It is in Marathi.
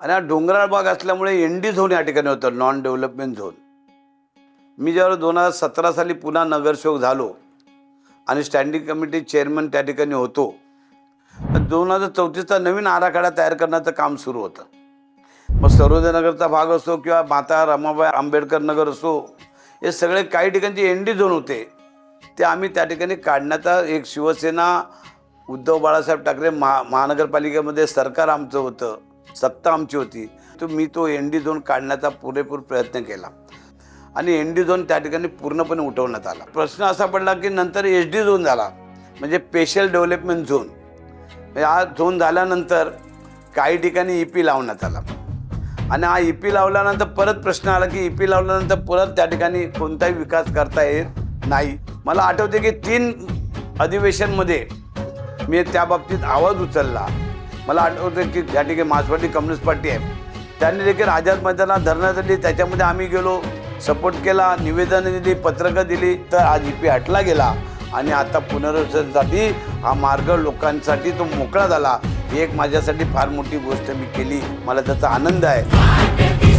आणि हा डोंगराळ भाग असल्यामुळे एन डी झोन या ठिकाणी होतं नॉन डेव्हलपमेंट झोन मी ज्यावेळेस दोन हजार सतरा साली पुन्हा नगरसेवक झालो आणि स्टँडिंग कमिटी चेअरमन त्या ठिकाणी होतो तर दोन हजार चौतीसचा नवीन आराखडा तयार करण्याचं काम सुरू होतं. मग सरोदनगरचा भाग असो किंवा माता रमाबाई आंबेडकर नगर असो हे सगळे काही ठिकाणचे एन डी झोन होते. ते आम्ही त्या ठिकाणी काढण्याचा एक शिवसेना उद्धव बाळासाहेब ठाकरे महा महानगरपालिकेमध्ये सरकार आमचं होतं. सत्ता आमची होती. तर मी तो एन डी झोन काढण्याचा पुरेपूर प्रयत्न केला. आणि एन डी झोन त्या ठिकाणी पूर्णपणे उठवण्यात आला. प्रश्न असा पडला की नंतर एच डी झोन झाला. म्हणजे स्पेशल डेव्हलपमेंट झोन. म्हणजे हा झोन झाल्यानंतर काही ठिकाणी ई पी लावण्यात आला. आणि हा ई पी लावल्यानंतर परत प्रश्न आला की ई पी लावल्यानंतर परत त्या ठिकाणी कोणताही विकास करता येत नाही. मला आठवते की तीन अधिवेशनमध्ये मी त्या बाबतीत आवाज उचलला. मला आठवतं की त्या ठिकाणी मार्क्सवादी कम्युनिस्ट पार्टी आहे. त्यांनी देखील आझाद मैदानात धरणं दिली त्याच्यामध्ये आम्ही गेलो सपोर्ट केला निवेदनं दिली पत्रकं दिली तर आज ई पी हटला गेला. आणि आता पुनर्वसनासाठी हा मार्ग लोकांसाठी तो मोकळा झाला. ही एक माझ्यासाठी फार मोठी गोष्ट मी केली. मला त्याचा आनंद आहे.